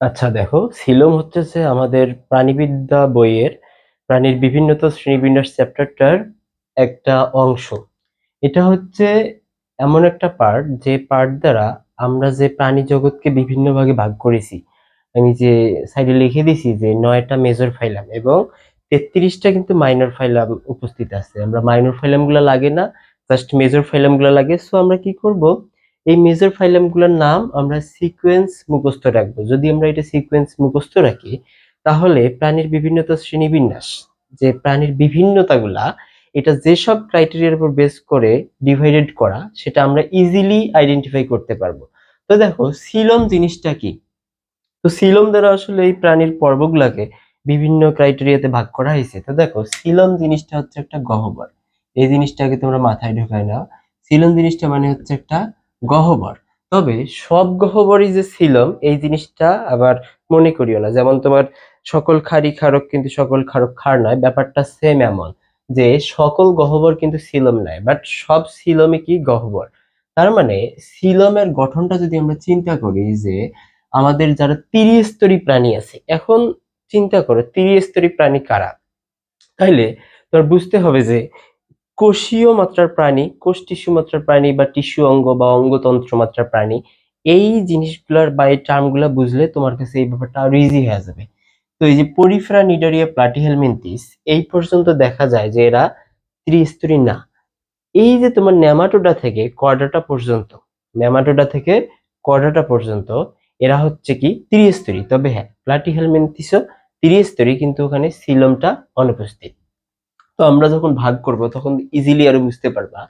আচ্ছা দেখো, সিলোম হচ্ছে যে আমাদের প্রাণীবিদ্যা বইয়ের প্রাণীর বিভিন্নতা শ্রেণীবিন্যাস চ্যাপ্টারটার একটা অংশ। এটা হচ্ছে এমন একটা পার্ট যে পার্ট দ্বারা আমরা যে প্রাণী জগৎকে বিভিন্ন ভাগে ভাগ করেছি, আমি যে সাইডে লিখে দিছি যে নয়টা মেজর ফাইলাম এবং তেত্রিশটা কিন্তু মাইনর ফাইলাম উপস্থিত আছে। আমরা মাইনর ফাইলামগুলা লাগে না জাস্ট মেজর ফাইলামগুলা লাগে। সো আমরা কি করব? এই মেজর ফাইলামগুলোর নাম আমরা সিকোয়েন্স মুখস্থ রাখব। যদি আমরা এটা সিকোয়েন্স মুখস্থ রাখি, তাহলে প্রাণীর বিভিন্নতা শ্রেণীবিন্যাস, যে প্রাণীর বিভিন্নতাগুলা, এটা যেসব ক্রাইটেরিয়ার উপর বেস করে ডিভাইডেড করা, সেটা আমরা ইজিলি আইডেন্টিফাই করতে পারব। তো দেখো সিলম জিনিসটা কি? তো সিলম দ্বারা আসলে এই প্রাণীর পর্বগুলাকে বিভিন্ন ক্রাইটেরিয়াতে ভাগ করা হয়েছে। তো দেখো সিলম জিনিসটা হচ্ছে একটা গহ্বর। এই জিনিসটাকে তোমরা মাথায় ঢোকায় নাও। সিলম জিনিসটা মানে হচ্ছে একটা গহ্বর। তবে সব গহ্বরই যে সিলম এই জিনিসটা আবার মনে করিও না। যেমন তোমার সকল খারি খারক কিন্তু সকল খারক খার নয়, ব্যাপারটা সেম এমন যে সকল গহ্বর কিন্তু সিলম নয় বাট সব সিলমই কি গহ্বর? তার মানে সিলমের গঠনটা যদি আমরা চিন্তা করি যে আমাদের যারা ত্রিস্তরী প্রাণী আছে, এখন চিন্তা করো ত্রিস্তরী প্রাণী কারা? তাইলে তোমার বুঝতে হবে যে কোষীয় মাত্রার প্রাণী, কোষ টিস্যু মাত্রার প্রাণী বা টিস্যু অঙ্গ বা অঙ্গতন্ত্র মাত্রার প্রাণী, এই জিনিসগুলোর বা এই টার্মগুলো বুঝলে তোমার কাছে এই ব্যাপারটা আরও ইজি হয়ে যাবে। তো এই যে পরিফেরা নিডারিয়া প্লাটিহেলমিনথিস এই পর্যন্ত দেখা যায় যে এরা ত্রিস্তরী না। এই যে তোমার নেমাটোডা থেকে কর্ডাটা পর্যন্ত, নেমাটোডা থেকে কর্ডাটা পর্যন্ত এরা হচ্ছে কি ত্রিস্তরী। তবে হ্যাঁ প্লাটিহেলমিনথিসও ত্রিস্তরী, কিন্তু ওখানে সিলমটা অনুপস্থিত। তো আমরা যখন ভাগ করব, তখন ইজিলি আরও বুঝতে পারবা।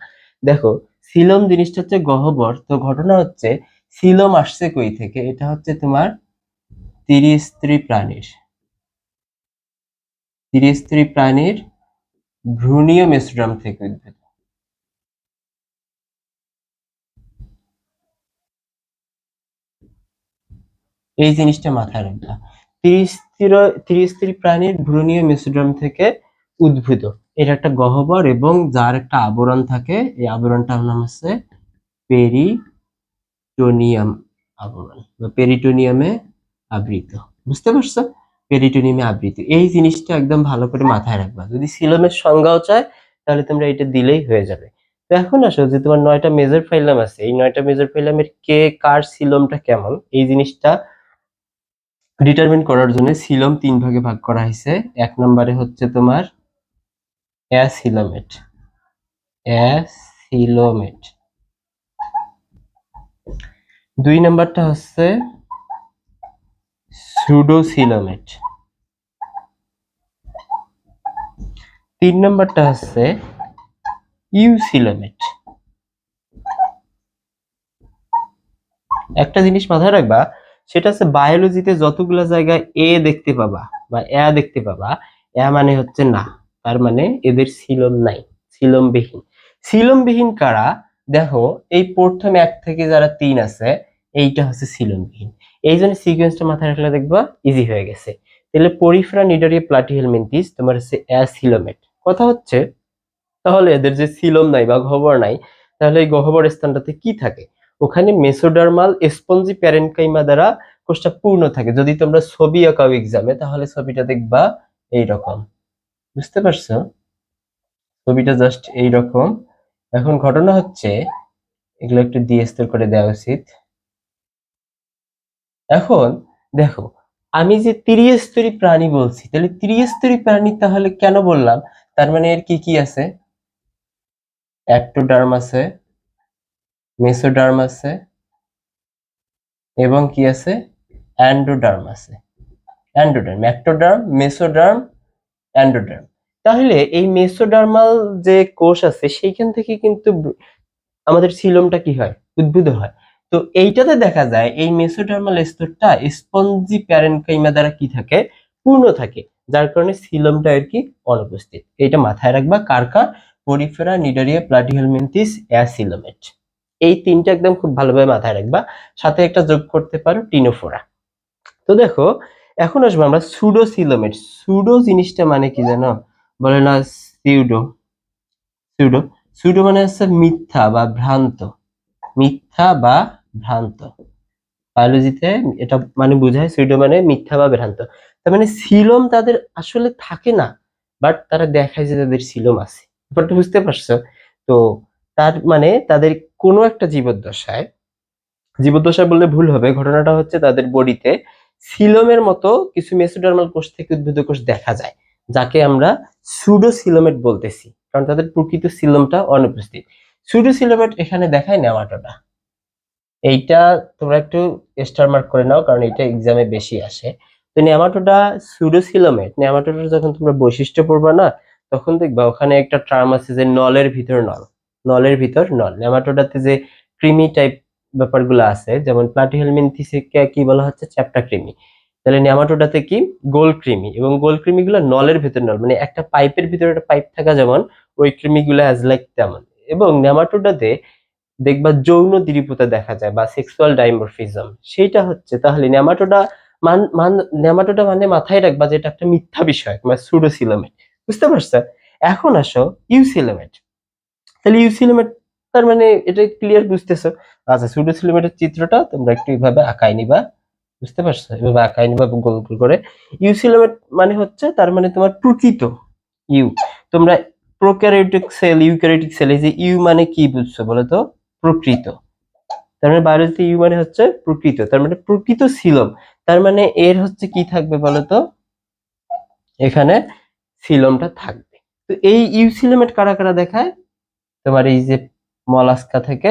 দেখো, সিলম জিনিসটা হচ্ছে গহ্বর, তো ঘটনা হচ্ছে সিলম আসছে কই থেকে? এটা হচ্ছে তোমার ত্রিস্ত্রী প্রাণীর। ত্রিস্ত্রী প্রাণীর ভ্রূণীয় মেসোড্রাম থেকে উদ্ভূত। এই জিনিসটা মাথায় রাখবা। ত্রিস্ত্রী প্রাণীর ভ্রূণীয় মেসোড্রাম থেকে উদ্ভূত। এটা একটা গহ্বর এবং যার একটা আবরণ থাকে, এই আবরণটার নাম হচ্ছে পেরিটোনিয়াম আবরণ বা পেরিটোনিয়ামে আবৃত। বুঝতে পারছ? পেরিটোনিয়ামে আবৃত। এই জিনিসটা একদম ভালো করে মাথায় রাখবা। যদি সিলোমের সংজ্ঞাও চায়, তাহলে তোমরা এটা দিলেই হয়ে যাবে। তো এখন আসো যে তোমার নয়টা মেজর ফাইলাম আছে। এই নয়টা মেজর ফাইলামের কে, কার সিলোমটা কেমন? এই জিনিসটা ডিটারমিন করার জন্য সিলম তিন ভাগে ভাগ করা হয়েছে। এক নম্বরে হচ্ছে তোমার অ্যাসিলোমেট। অ্যাসিলোমেট। দুই নাম্বারটা হচ্ছে সুডোসিলোমেট। তিন নাম্বারটা হচ্ছে ইউসিলোমেট। একটা জিনিস মাথায় রাখবা, সেটা হচ্ছে বায়োলজিতে যতগুলো জায়গায় এ দেখতে পাবা বা এ দেখতে পাবা এ মানে হচ্ছে না। তার মানে এদের সিলম নাই, সিলমবিহীন। সিলমবিহীন কারা? দেখো, এই প্রথম এক থেকে যারা তিন আছে, এইটা হচ্ছে সিলমবিহীন। এই জন্য সিকোয়েন্সটা মাথায় রাখলে দেখবা ইজি হয়ে গেছে। তাহলে পরিফেরা নিডারিয়া প্লাটিহেলমিনথিস তোমার হচ্ছে অ্যাসিলোমেট। কথা হচ্ছে, তাহলে এদের যে সিলম নাই বা গহ্বর নাই, তাহলে এই গহ্বর স্থানটাতে কি থাকে? ওখানে মেসোডার্মাল স্পঞ্জি প্যারেনকাইমা দ্বারা কোষটা পূর্ণ থাকে। যদি তোমরা ছবি আঁকাও এক্সামে তাহলে ছবিটা দেখবা এই রকম বুঝতে পারছ? ছবিটা জাস্ট এই রকম এখন ঘটনা হচ্ছে, এগুলো একটু দিয়েস্তর করে দেওয়া উচিত। এখন দেখো, আমি যে ত্রিস্তরী প্রাণী বলছি, তাহলে ত্রিস্তরী প্রাণী তাহলে কেন বললাম? তার মানে এর কি কি আছে? অ্যাক্টোডার্ম আছে মেসোডার্ম আছে, এবং কি আছে? অ্যান্ডোডার্ম আছে। অ্যান্ডোডার্ম অ্যাক্টোডার্ম মেসোডার্ম অ্যান্ডোডার্ম তাহলে এই মেসোডার্মাল যে কোষ আছে, সেইখান থেকে কিন্তু আমাদের সিলোমটা কি হয়? উদ্ভিদ হয়। তো এইটাতে দেখা যায়, এই মেসোডার্মাল স্তরটা স্পঞ্জি প্যারেনকাইমা দ্বারা কি থাকে? পূর্ণ থাকে, যার কারণে সিলোমটা আর কি? অনুপস্থিত। এটা মাথায় রাখবা, কার পরিফেরা নিডারিয়া প্লাটিহেলমিনথিস অ্যাসিলোমেট এই তিনটা একদম খুব ভালোভাবে মাথায় রাখবা। সাথে একটা যোগ করতে পারো টিনোফোরা তো দেখো এখন আসব আমরা সুডো সিলোমেট সুডো জিনিসটা মানে কি জানো? বলে না সিউডো সুডো সুডো মানে হচ্ছে মিথ্যা বা ভ্রান্ত। মিথ্যা বা ভ্রান্ত। বায়োলজিতে এটা মানে বোঝায় সুইডো মানে মিথ্যা বা ভ্রান্ত। তার মানে সিলম তাদের আসলে থাকে না বাট তারা দেখায় যে তাদের সিলম আছে। ব্যাপারটা বুঝতে পারছ? তো তার মানে তাদের কোনো একটা জীবদ্দশায় জীবদ্দশায় বললে ভুল হবে, ঘটনাটা হচ্ছে তাদের বডিতে সিলমের মতো কিছু মেসোডার্মাল কোষ থেকে উদ্ভিদ কোষ দেখা যায়, যাকে আমরা সুডো সিলোমেট বলতেছি, কারণ তাদের প্রকৃত সিলোমটা অনুপস্থিত। সুডো সিলোমেট এখানে দেখায় নেওয়াটোটা। এইটা তোমরা একটু স্টার মার্ক করে নাও, কারণ এটা এক্সামে বেশি আসে। তো নেমাটোডা সুডোসিলোমেট নেমাটোডার যখন তোমরা বৈশিষ্ট্য পড়বা না, তখন দেখবা ওখানে একটা টার্ম আছে যে নলের ভিতর নল নলের ভিতর নল নেমাটোডাতে যে ক্রিমি টাইপ ব্যাপারগুলো আছে, যেমন প্লাটিহেলমিনথিসকে কি বলা হচ্ছে? চ্যাপ্টা ক্রিমি তাহলে নেমাটোডাতে কি? গোল ক্রিমি এবং গোল ক্রিমিগুলো নলের ভিতর নল মানে একটা পাইপের ভিতরে একটা পাইপ থাকা যেমন, ওই ক্রিমিগুলো অ্যাজ লাইক তেমন। এবং নেমাটোডাতে দেখবা যৌন দ্বিরূপতা দেখা যায় বা সেক্সুয়াল ডাইমরফিজম সেইটা হচ্ছে তাহলে নেমাটোডা মান মান, নেমাটোডা মানে মাথায় রাখবা যে এটা একটা মিথ্যা বিষয় মানে সুডোসিলোমেট বুঝতে পারছ? এখন আসো ইউসিলোমেট। তাহলে ইউসিলোমেট তার মানে এটা ক্লিয়ার বুঝতেছো। আচ্ছা সুডোসিলোমেটের চিত্রটা তোমরা একটু এইভাবে আঁকাই নিবা, বুঝতে পারছ? এভাবে আঁকাই নিবা গোল গোল করে। ইউ ইউসিলোমেট মানে হচ্ছে তার মানে তোমার প্রকৃত ইউ তোমরা প্রোক্যারিওটিক সেল ইউক্যারিওটিক সেল এই যে ইউ মানে কি বুঝছ বলো তো? প্রকৃত। তার মানে বায়োলজিতে ইউ মানে হচ্ছে প্রকৃত। তার মানে প্রকৃত সিলম তার মানে এর হচ্ছে কি থাকবে বলতো এখানে সিলমটা থাকবে। তো এই ইউসিলোমেট কারা কারা দেখায়? তোমার এই যে মলাস্কা থেকে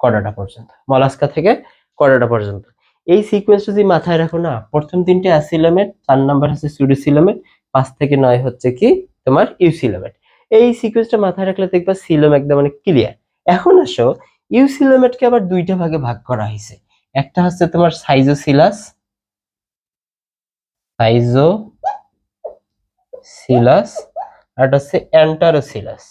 কডাটা পর্যন্ত, মলাস্কা থেকে কডাটা পর্যন্ত। এই সিকোয়েন্সটা যদি মাথায় রাখো না, প্রথম তিনটে অ্যাসিলোমেট চার নাম্বার হচ্ছে সুডোসিলোমেট পাঁচ থেকে নয় হচ্ছে কি তোমার ইউসিলোমেট এই সিকোয়েন্সটা মাথায় রাখলে দেখবা সিলোম একদম মানে ক্লিয়ার এখন আসো ইউসিলোমেটকে আবার দুইটা ভাগে ভাগ করা হয়েছে। একটা হচ্ছে তোমার সাইজোসিলাস সাইজো সিলাস আর একটা হচ্ছে অ্যান্টারোসিলাস।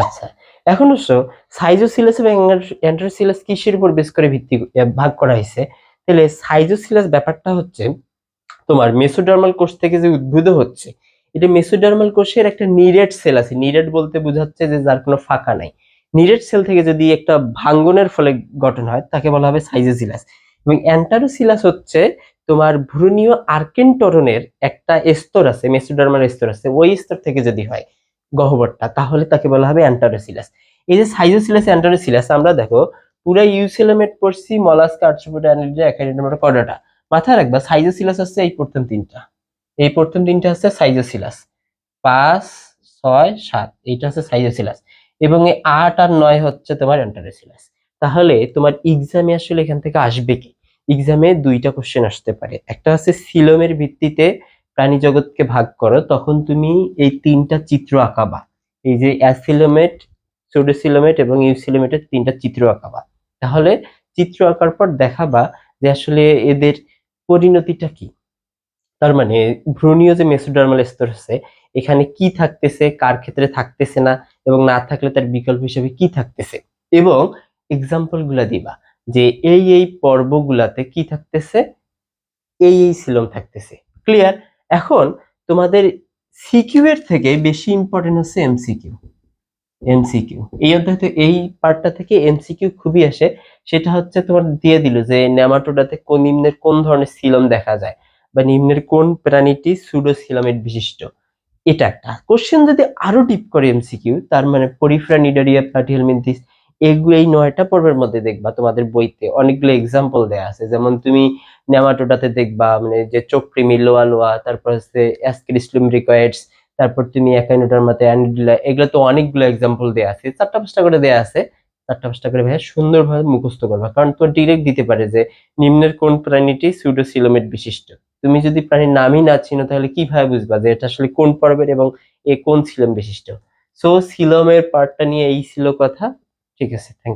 আচ্ছা। এখন অবশ্য সাইজোসিলাস এবং অ্যান্টারোসিলাস কিসের উপর বেস করে ভিত্তি ভাগ করা হয়েছে? তাহলে সাইজোসিলাস ব্যাপারটা হচ্ছে তোমার মেসোডার্মাল কোষ থেকে যে উদ্ভূত হচ্ছে, এটা মেসোডার্মাল কোষের একটা নিরেট সেল আছে। নিরেট বলতে বোঝাচ্ছে যে যার কোনো ফাঁকা নাই। নিরেট সেল থেকে যদি একটা ভাঙ্গনের ফলে গঠন হয়, তাকে বলা হবে সাইজোসিলাস এবং অ্যান্টারোসিলাস হচ্ছে তোমার ভ্রূণীয় আর্কেন্টরনের একটা স্তর আছে মেসোডার্মাল স্তর আছে। ওই স্তর থেকে যদি হয় গহ্বরটা, তাহলে তাকে বলা হবে অ্যান্টারোসিলাস। এই যে সাইজোসিলাস, অ্যান্টারোসিলাস, আমরা দেখো, পুরো ইউসিলোমেট পড়ছি মলাস্কা আর্থ্রোপোডা অ্যানিডা একাইডেমা কডাটা মাথায় রাখবা, সাইজোসিলাস হচ্ছে এই প্রথম তিনটা। এই প্রথম তিনটা হচ্ছে সাইজোসিলাস। পাঁচ, ছয়, সাত, এইটা হচ্ছে সাইজোসিলাস। এবং এই আট আর নয় হচ্ছে তোমার অ্যান্টারোসিলাস। তাহলে তোমার এক্সামে আসলে এখান থেকে আসবে কি? এক্সামে দুইটা কোশ্চেন আসতে পারে। একটা হচ্ছে সিলোমের ভিত্তিতে প্রাণী জগৎকে ভাগ করো, তখন তুমি এই তিনটা চিত্র আঁকাবা। এই যে অ্যাসিলোমেট, সোডোসিলোমেট এবং ইউসিলোমেটের তিনটা চিত্র আঁকাবা। তাহলে চিত্র আঁকার পর দেখাবা যে আসলে এদের পরিণতিটা কি। তার মানে ভ্রূণীয় যে মেসোডার্মাল স্তর আছে, এখানে কি থাকতেছে, কার ক্ষেত্রে থাকতেছে না, এবং না থাকলে তার বিকল্প হিসেবে কি থাকতেছে। এবং এক্সাম্পলগুলা দিবা যে এই এই পর্বগুলাতে কি থাকতেছে, এই এই সিলম থাকতেছে। ক্লিয়ার এখন তোমাদের সিকিউ এর থেকে বেশি ইম্পর্টেন্ট হচ্ছে এমসিকিউ এমসিকিউ এই অধ্যায় এই পার্টটা থেকে এমসিকিউ খুবই আসে। সেটা হচ্ছে তোমার দিয়ে দিল যে নেমাটোডাতে কোন নিম্নের কোন ধরনের সিলম দেখা যায় বা নিম্নের কোন প্রাণীটি সুডো সিলামেট বিশিষ্ট। এটা একটা। কোশ্চেন যদি আরও ডিপ করে এমসিকিউ তার মানে পরিফ্রা নিডারিয়া প্লাটিহেলমিনথিস এগুলো এই নয়টা পর্বের মধ্যে দেখবা তোমাদের বইতে অনেকগুলো এক্সাম্পল দেয়া আছে। যেমন তুমি নেমাটোডাতে দেখবা মানে যে চক্রিমি লোয়া লোয়া, তারপর হচ্ছে অ্যাসক্রিস্টুম রিকয়েডস তারপর তুমি একাইনোটার মতে অ্যানিডিলা, এগুলো তো অনেকগুলো এক্সাম্পল দেয়া আছে। চারটা পাঁচটা করে দেয়া আছে। চারটা পাঁচটা করে ভাইয়া সুন্দরভাবে মুখস্থ করবা, কারণ তোমার ডিরেক্ট দিতে পারে যে নিম্নের কোন প্রাণীটি সুডোসিলোমেট বিশিষ্ট। তুমি যদি প্রাণীর নামই না চিনো, তাহলে কীভাবে বুঝবা যে এটা আসলে কোন পর্বের এবং এ কোন সিলম বিশিষ্ট? সো সিলমের পার্টটা নিয়ে এই ছিল কথা। ঠিক আছে থ্যাংক